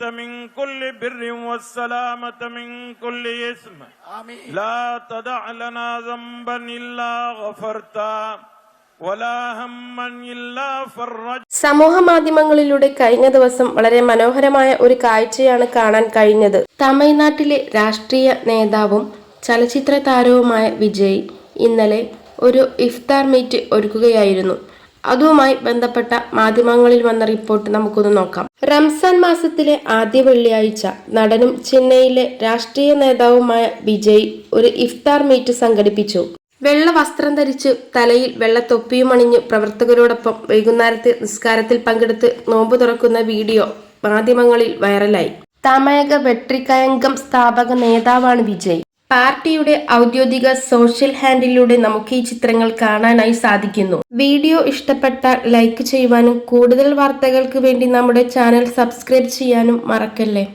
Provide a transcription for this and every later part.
من كل بر والسلامة من كل اسم لا تدع لنا ذنبا إلا غفرتا ولا هما إلا فرج സമൂഹ മാധ്യമങ്ങളിലൂടെ കഴിഞ്ഞ ദിവസം വളരെ മനോഹരമായ ഒരു കാഴ്ചയാണ് കാണാൻ കഴിഞ്ഞത് തമിഴ്നാട്ടിലെ രാഷ്ട്രീയ നേതാവും ചലച്ചിത്ര താരവുമായ വിജയ് ഇന്നലെ ഒരു ഇഫ്താർ മീറ്റ് ഒരുക്കുകയായിരുന്നു അതുമായി ബന്ധപ്പെട്ട മാധ്യമങ്ങളിൽ വന്ന റിപ്പോർട്ട് നമുക്കൊന്ന് നോക്കാം. റംസാൻ മാസത്തിലെ ആദ്യ വെള്ളിയാഴ്ച നടനും ചെന്നൈയിലെ രാഷ്ട്രീയ നേതാവുമായ വിജയ് ഒരു ഇഫ്താർ മീറ്റ് സംഘടിപ്പിച്ചു. വെള്ള വസ്ത്രം ധരിച്ച് തലയിൽ വെള്ള തൊപ്പിയും അണിഞ്ഞ് പ്രവർത്തകരോടൊപ്പം വൈകുന്നേരത്തെ നിസ്കാരത്തിൽ പങ്കെടുത്ത് നോമ്പ് തുറക്കുന്ന വീഡിയോ മാധ്യമങ്ങളിൽ വൈറലായി. തമയക വെട്രിക്കയങ്കം സ്ഥാപക നേതാവാണ് വിജയ്. പാർട്ടിയുടെ ഔദ്യോഗിക സോഷ്യൽ ഹാൻഡിലൂടെ നമുക്ക് ഈ ചിത്രങ്ങൾ കാണാനായി സാധിക്കുന്നു. വീഡിയോ ഇഷ്ടപ്പെട്ടാൽ ലൈക്ക് ചെയ്യുവാനും കൂടുതൽ വാർത്തകൾക്ക് വേണ്ടി നമ്മുടെ ചാനൽ സബ്സ്ക്രൈബ് ചെയ്യാനും മറക്കല്ലേ.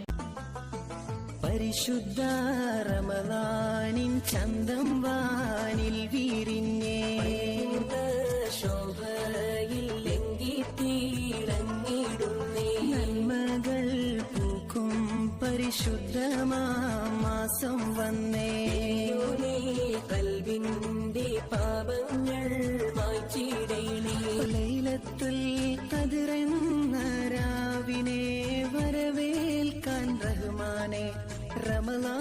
പരിശുദ്ധ ചന്തം വാനിൽ വീരിഞ്ഞേ. ശോഭയിൽ ലംഘി തീളങ്ങിടുന്നേ നന്മകൾ പരിശുദ്ധമാസം വന്നേ. കൽവിന്റെ പാപങ്ങൾ ലൈലത്തിൽ ലൈലത്തുൽ കതിരെന്ന രാവിനെ വരവേൽക്കാൻ റഹ്മാനെ റമലാ